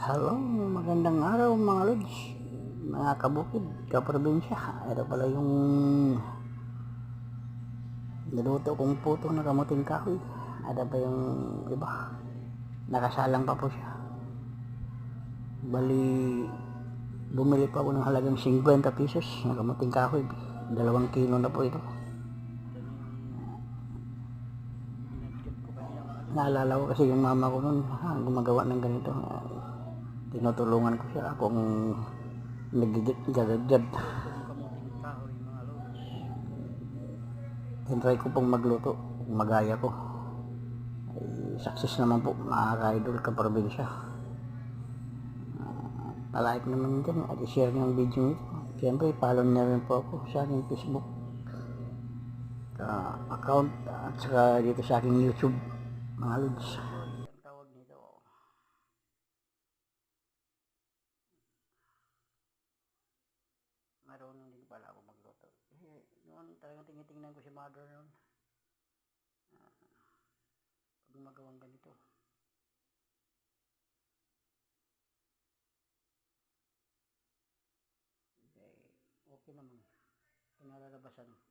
Hello, magandang araw mga lods, mga kabukid, kaprobinsya. Ito pala yung niluto kong puto na kamuting kahoy. Ada pa yung iba, nakasalang pa po siya. Bali, bumili pa ako ng halagang 50 pesos na kamuting kahoy. Dalawang kilo na po ito. Naalala ko kasi yung mama ko noon, ha, gumagawa ng ganito. Tinutulungan ko siya akong nagigagagad. Tinry ko pong magluto, magaya ko. Ay, success naman po, mga ka-idol ka probinsya. Uh, palike naman dyan at i-share niyo ang video ito. Siyempre, follow niyo rin po ako sa aking Facebook uh, account at saka dito sa aking YouTube mga lods. Ang tawag nito, marunong din pala ako magluto. Kasi noon talagang tinitingnan ko si mother noon. Uh, pag gumagawang ganito. Eh, okay naman. Pinalalabasan.